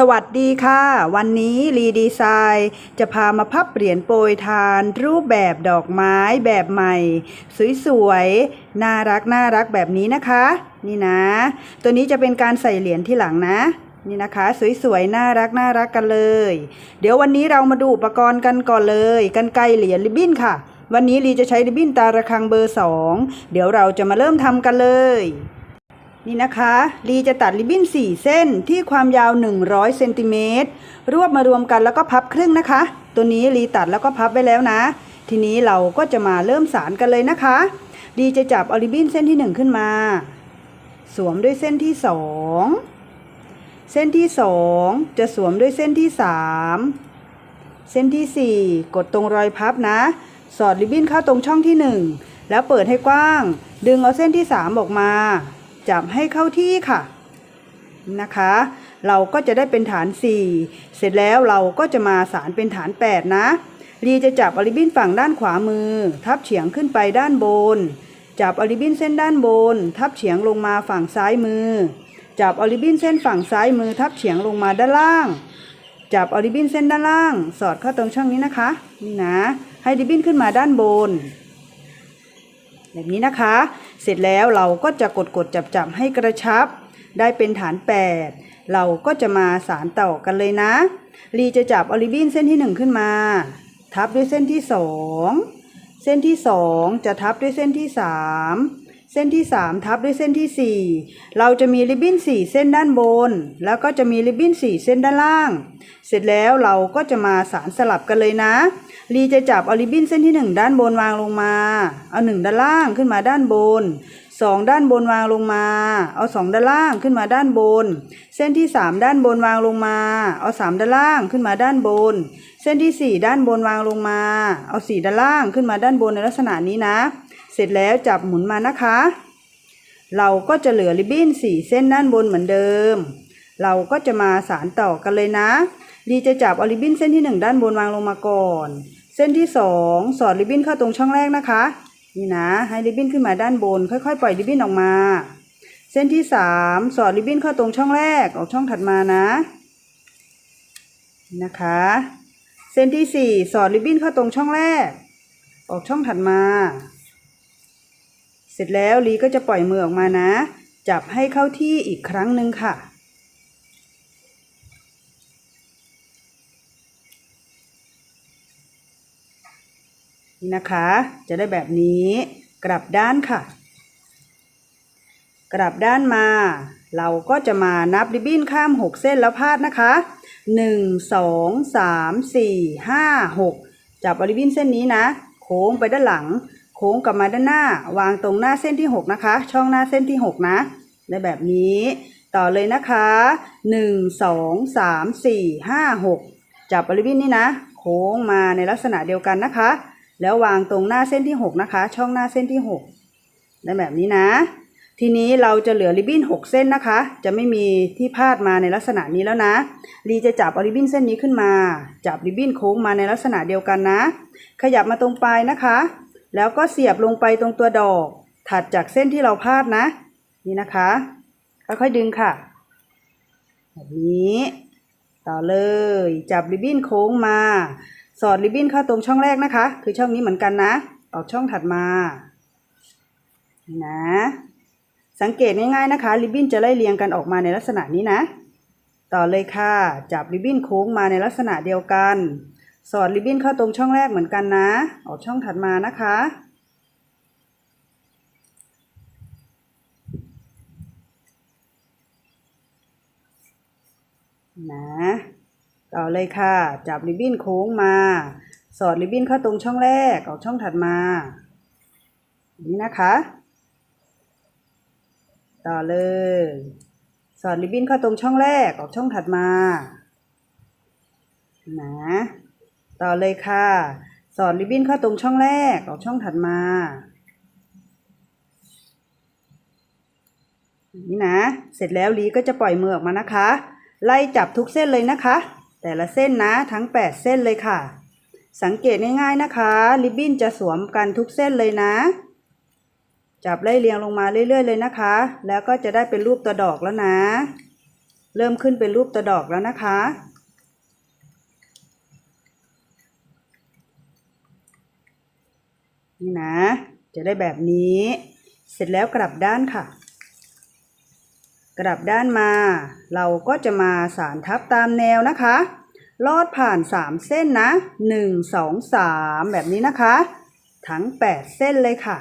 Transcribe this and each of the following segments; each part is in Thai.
สวัสดีค่ะ วันนี้รีดีไซน์จะพามาพับเหรียญโปรยทาน รูปแบบดอกไม้แบบใหม่ สวยๆ น่ารักน่ารักแบบนี้นะคะ นี่นะ ตัวนี้จะเป็นการใส่เหรียญที่หลังนะ นี่นะคะ สวยๆ น่ารักน่ารักกันเลย เดี๋ยววันนี้เรามาดูอุปกรณ์กันก่อนเลยกันไกรเหรียญริบบิ้นค่ะ วันนี้รีจะใช้ริบบิ้นตาระคังเบอร์2เดี๋ยวเราจะมาเริ่มทำกันเลย นี่นะคะลีจะตัดริบบิ้น 4 เส้นที่ความยาว 100เซนติเมตรรวบมารวมกันแล้วก็พับครึ่งนะคะ ตัวนี้ลีตัดแล้วก็พับไว้แล้วนะ ทีนี้เราก็จะมาเริ่มสารกันเลยนะคะลีจะจับเอาริบบิ้นเส้นที่ 1 ขึ้นมา สวมด้วยเส้นที่ 2 เส้นที่ 2 จะสวมด้วยเส้นที่ 3 เส้นที่ 4 กดตรงรอยพับนะ สอดริบบิ้นเข้าตรงช่องที่ 1 แล้วเปิดให้กว้าง ดึงเอาเส้นที่ 3 ออกมา จับให้เข้าที่ค่ะนะคะ เราก็จะได้เป็นฐาน 4 เสร็จแล้วเราก็จะมาสารเป็นฐาน 8 นะรีจะจับอลิบินฝั่งด้านขวามือ ทับเฉียงขึ้นไปด้านบน จับอลิบินเส้นด้านบน ทับเฉียงลงมาฝั่งซ้ายมือ จับอลิบินเส้นฝั่งซ้ายมือ ทับเฉียงลงมาด้านล่าง จับอลิบินเส้นด้านล่าง สอดเข้าตรงช่องนี้นะคะนี่นะ ให้ริบินขึ้นมาด้านบน แบบนี้นะคะ เสร็จแล้วเราก็จะกดกดจับจับให้กระชับ ได้เป็นฐาน 8 เราก็จะมาสารต่อกันเลยนะลีจะจับอลิบินเส้นที่ 1 ขึ้นมา ทับด้วยเส้นที่ 2 เส้นที่ 2 จะทับด้วยเส้นที่ 3 เส้นที่ 3 ทับด้วยเส้นที่ 4 เราจะมีริบบิ้น 4 เส้นด้านบน แล้วก็จะมีริบบิ้น 4 เส้นด้านล่าง เสร็จแล้วเราก็จะมาสารสลับกันเลยนะลีจะจับเอาริบบิ้นเส้นที่ 1 ด้านบนวางลงมา เอา 1 ด้านล่างขึ้นมาด้านบน 2 ด้านบนวางลงมา เอา 2 ด้านล่างขึ้นมาด้านบน เส้นที่ 3 ด้านบนวางลงมา เอา 3 ด้านล่างขึ้นมาด้านบน เส้นที่ 4 ด้านบนวางลงมา เอา 4 ด้านล่างขึ้นมาด้านบนในลักษณะนี้นะ เสร็จแล้วจับหมุนมานะคะ เราก็จะเหลือริบบิ้น4เส้นด้านบนเหมือนเดิม เราก็จะมาสารต่อกันเลยนะดีจะจับเอาริบบิ้นเส้นที่ 1 ด้านบนวางลงมาก่อน เส้นที่ 2 สอดริบบิ้นเข้าตรงช่องแรกนะคะ นี่นะ ให้ริบบิ้นขึ้นมาด้านบน ค่อยๆ ปล่อยริบบิ้นออกมา เส้นที่ 3 สอดริบบิ้นเข้าตรงช่องแรกออกช่องถัดมานะนี่นะคะ เส้นที่ 4 สอดริบบิ้นเข้าตรงช่องแรก ออกช่องถัดมา เสร็จแล้วลีก็จะปล่อยมือออกมานะ จับให้เข้าที่อีกครั้งหนึ่งค่ะ นี่นะคะ จะได้แบบนี้ กลับด้านค่ะ กลับด้านมา เราก็จะมานับริบบิ้นข้าม 6 เส้นแล้วพาดนะคะ 1 2 3 4 5 6 จับริบบิ้นเส้นนี้นะ โค้งไปด้านหลัง โค้งกลับมาด้านหน้า วางตรงหน้าเส้นที่ 6 นะคะ ช่องหน้าเส้นที่ 6 นะได้แบบนี้ ต่อเลยนะคะ 1 2 3 4 5 6 จับบริบบิ้นนี้นะ โค้งมาในลักษณะเดียวกันนะคะ แล้ววางตรงหน้าเส้นที่ 6 นะคะ ช่องหน้าเส้นที่ 6 ได้แบบนี้นะ ทีนี้เราจะเหลือริบบิ้น 6 เส้นนะคะ จะไม่มีที่พาดมาในลักษณะนี้แล้วนะลีจะจับริบบิ้นเส้นนี้ขึ้นมา จับริบบิ้นโค้งมาในลักษณะเดียวกันนะ ขยับมาตรงปลายนะคะ แล้วก็เสียบลงไปตรงตัวดอก ถัดจากเส้นที่เราพาดนะ นี่นะคะ ค่อยๆดึงค่ะ แบบนี้ ต่อเลย จับริบบิ้นโค้งมา สอดริบบิ้นเข้าตรงช่องแรกนะคะ คือช่องนี้เหมือนกันนะ ออกช่องถัดมา นี่นะ สังเกตง่ายๆนะคะ ริบบิ้นจะไล่เรียงกันออกมาในลักษณะนี้นะ ต่อเลยค่ะ จับริบบิ้นโค้งมาในลักษณะเดียวกัน สอดริบบิ้นเข้าตรงช่องแรกเหมือนกันนะ ออกช่องถัดมานะคะ นะต่อเลยค่ะ จับริบบิ้นโค้งมา สอดริบบิ้นเข้าตรงช่องแรก ออกช่องถัดมา นี่นะคะ ต่อเลย สอดริบบิ้นเข้าตรงช่องแรก ออกช่องถัดมา นะ ต่อเลยค่ะ สอดริบบิ้นเข้าตรงช่องแรกออกช่องถัดมา นี่นะ เสร็จแล้วลีก็จะปล่อยมือออกมานะคะ ไล่จับทุกเส้นเลยนะคะ แต่ละเส้นนะทั้ง 8 เส้นเลยค่ะ สังเกตง่ายๆนะคะ ริบบิ้นจะสวมกันทุกเส้นเลยนะ จับไล่เรียงลงมาเรื่อยๆเลยนะคะ แล้วก็จะได้เป็นรูปตัวดอกแล้วนะ เริ่มขึ้นเป็นรูปตัวดอกแล้วนะคะ นี่นะ จะได้แบบนี้ เสร็จแล้วกลับด้านค่ะ กลับด้านมา เราก็จะมาสารทับตามแนวนะคะ ลอดผ่าน 3 เส้นนะ 1 2 3 แบบนี้นะคะ ทั้ง 8 เส้นเลยค่ะ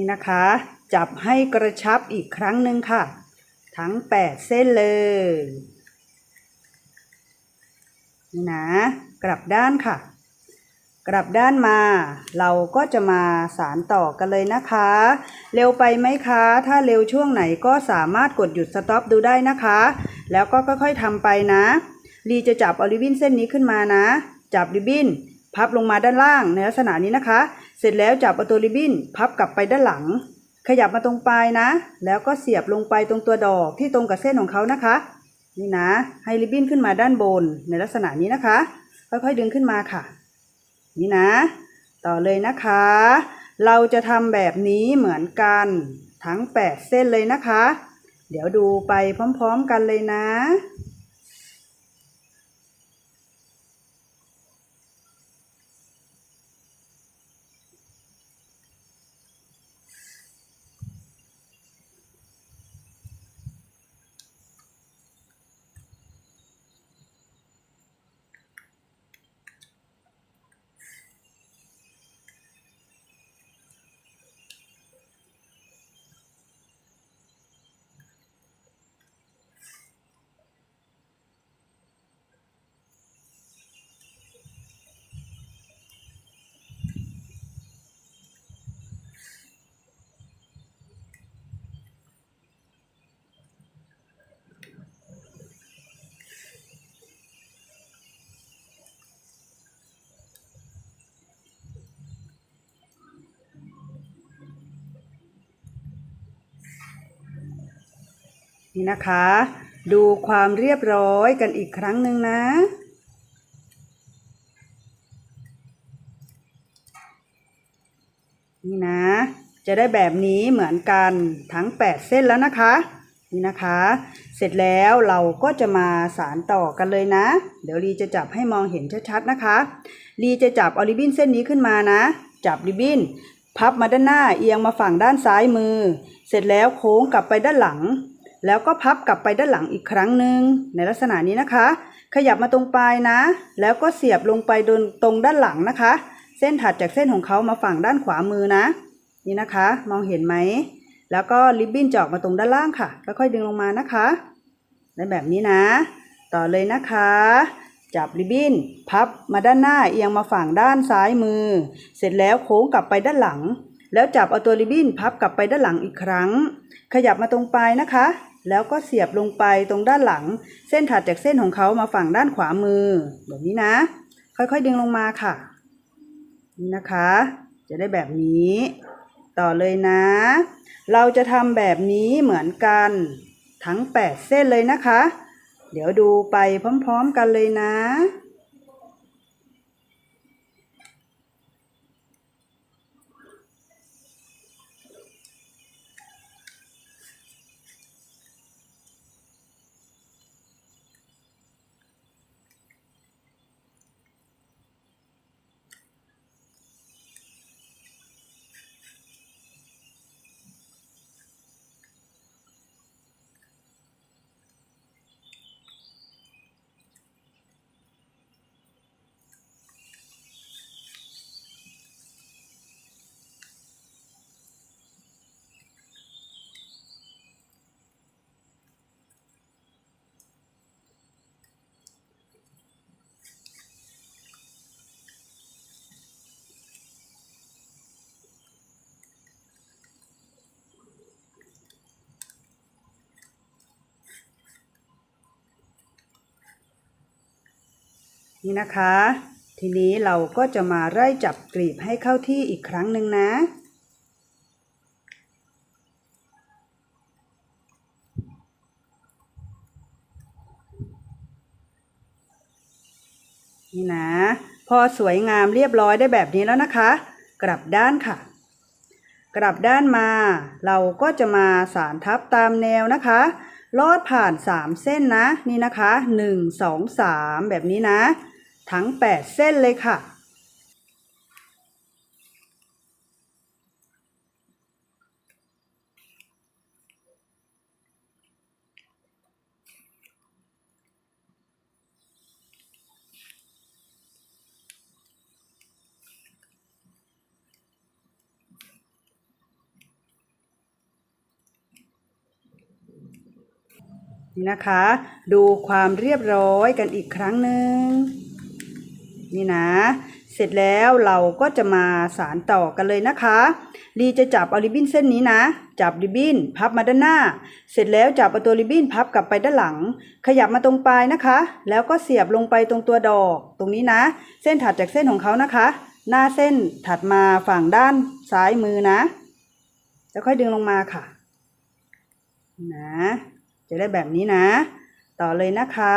นี่นะคะ จับให้กระชับอีกครั้งหนึ่งค่ะ ทั้ง 8 เส้นเลย นี่นะ กลับด้านค่ะ กลับด้านมา เราก็จะมาสารต่อกันเลยนะคะ เร็วไปไหมคะ ถ้าเร็วช่วงไหนก็สามารถกดหยุดสต็อปดูได้นะคะ แล้วก็ค่อยๆทำไปนะลีจะจับอาริบินเส้นนี้ขึ้นมานะ จับริบบิ้น พับลงมาด้านล่างในลักษณะนี้นะคะ เสร็จแล้วจับเอาตัวริบบิ้นพับกลับไปด้านหลัง ขยับมาตรงปลายนะ แล้วก็เสียบลงไปตรงตัวดอกที่ตรงกับเส้นของเขานะคะ นี่นะ ให้ริบบิ้นขึ้นมาด้านบนในลักษณะนี้นะคะ ค่อยๆดึงขึ้นมาค่ะ นี่นะ ต่อเลยนะคะ เราจะทำแบบนี้เหมือนกันทั้ง 8 เส้นเลยนะคะ เดี๋ยวดูไปพร้อมๆกันเลยนะ นี่นะคะ ดูความเรียบร้อยกันอีกครั้งหนึ่งนะ นี่นะ จะได้แบบนี้เหมือนกันทั้ง 8 เส้นแล้วนะคะ นี่นะคะ เสร็จแล้วเราก็จะมาสารต่อกันเลยนะ เดี๋ยวลีจะจับให้มองเห็นชัดๆนะคะลีจะจับเอริบินเส้นนี้ขึ้นมานะ จับริบบินพับมาด้านหน้าเอียงมาฝั่งด้านซ้ายมือ เสร็จแล้วโค้งกลับไปด้านหลัง แล้วก็พับกลับไปด้านหลังอีกครั้งหนึ่งในลักษณะนี้นะคะ ขยับมาตรงปลายนะ แล้วก็เสียบลงไปโดนตรงด้านหลังนะคะ เส้นถัดจากเส้นของเขามาฝั่งด้านขวามือนะ นี่นะคะ มองเห็นไหม แล้วก็ริบบิ้นจอกมาตรงด้านล่างค่ะค่อยๆดึงลงมานะคะได้แบบนี้นะ ต่อเลยนะคะ จับริบบิ้น พับมาด้านหน้าเอียงมาฝั่งด้านซ้ายมือ เสร็จแล้วโค้งกลับไปด้านหลัง แล้วจับเอาตัวริบบิ้นพับกลับไปด้านหลังอีกครั้ง ขยับมาตรงปลายนะคะ แล้วก็เสียบลงไปตรงด้านหลัง เส้นถัดจากเส้นของเขามาฝั่งด้านขวามือ แบบนี้นะ ค่อยๆดึงลงมาค่ะ นี่นะคะ จะได้แบบนี้ ต่อเลยนะ เราจะทำแบบนี้เหมือนกันทั้ง 8 เส้นเลยนะคะ เดี๋ยวดูไปพร้อมๆกันเลยนะ นี่นะคะ ทีนี้เราก็จะมาไล่จับกลีบให้เข้าที่อีกครั้งหนึ่งนะนี่นะ พอสวยงามเรียบร้อยได้แบบนี้แล้วนะคะ กลับด้านค่ะ กลับด้านมา เราก็จะมาสารทับตามแนวนะคะ ลอดผ่าน 3 เส้นนะ นี่นะคะ 1 2 3 แบบนี้นะ ทั้ง 8 เส้นเลยค่ะนี่นะคะ ดูความเรียบร้อยกันอีกครั้งหนึ่ง นี่นะ เสร็จแล้วเราก็จะมาสารต่อกันเลยนะคะลีจะจับเอาริบบิ้นเส้นนี้นะ จับริบบิ้นพับมาด้านหน้า เสร็จแล้วจับเอาตัวริบบิ้นพับกลับไปด้านหลัง ขยับมาตรงปลายนะคะ แล้วก็เสียบลงไปตรงตัวดอก ตรงนี้นะ เส้นถัดจากเส้นของเขานะคะ หน้าเส้นถัดมาฝั่งด้านซ้ายมือนะแล้วค่อยดึงลงมาค่ะ นะ จะได้แบบนี้นะ ต่อเลยนะคะ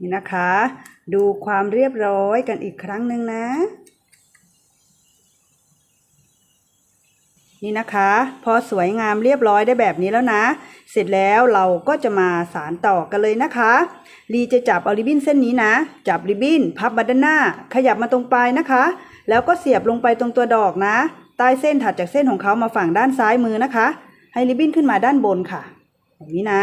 นี่นะคะ ดูความเรียบร้อยกันอีกครั้งหนึ่งนะ นี่นะคะ พอสวยงามเรียบร้อยได้แบบนี้แล้วนะ เสร็จแล้วเราก็จะมาสารต่อกันเลยนะคะลีจะจับเอาริบบิ้นเส้นนี้นะ จับริบบิ้น พับมาด้านหน้า ขยับมาตรงปลายนะคะ แล้วก็เสียบลงไปตรงตัวดอกนะ ใต้เส้นถัดจากเส้นของเขามาฝั่งด้านซ้ายมือนะคะ ให้ริบบิ้นขึ้นมาด้านบนค่ะอย่างนี้นะ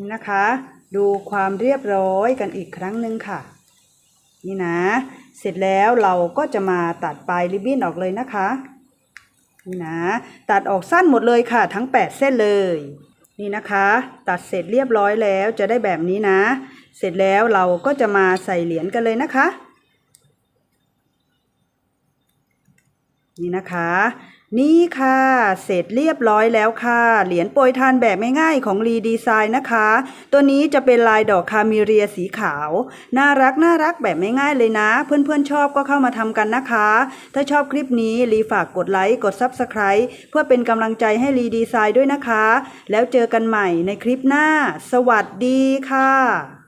นี่นะคะ ดูความเรียบร้อยกันอีกครั้งหนึ่งค่ะ นี่นะ เสร็จแล้วเราก็จะมาตัดปลายริบบิ้นออกเลยนะคะ นี่นะ ตัดออกสั้นหมดเลยค่ะ ทั้ง 8 เส้นเลย นี่นะคะ ตัดเสร็จเรียบร้อยแล้วจะได้แบบนี้นะ เสร็จแล้วเราก็จะมาใส่เหรียญกันเลยนะคะ นี่นะคะ นี่ค่ะ เสร็จเรียบร้อยแล้วค่ะ เหรียญโปรยทานแบบง่ายๆของรีดีไซน์นะคะ ตัวนี้จะเป็นลายดอกคาเมิเรียสีขาว น่ารักน่ารักแบบง่ายๆเลยนะ เพื่อนๆชอบก็เข้ามาทำกันนะคะ ถ้าชอบคลิปนี้รีฝากกดไลค์ กด Subscribe เพื่อเป็นกำลังใจให้รีดีไซน์ด้วยนะคะ แล้วเจอกันใหม่ในคลิปหน้า สวัสดีค่ะ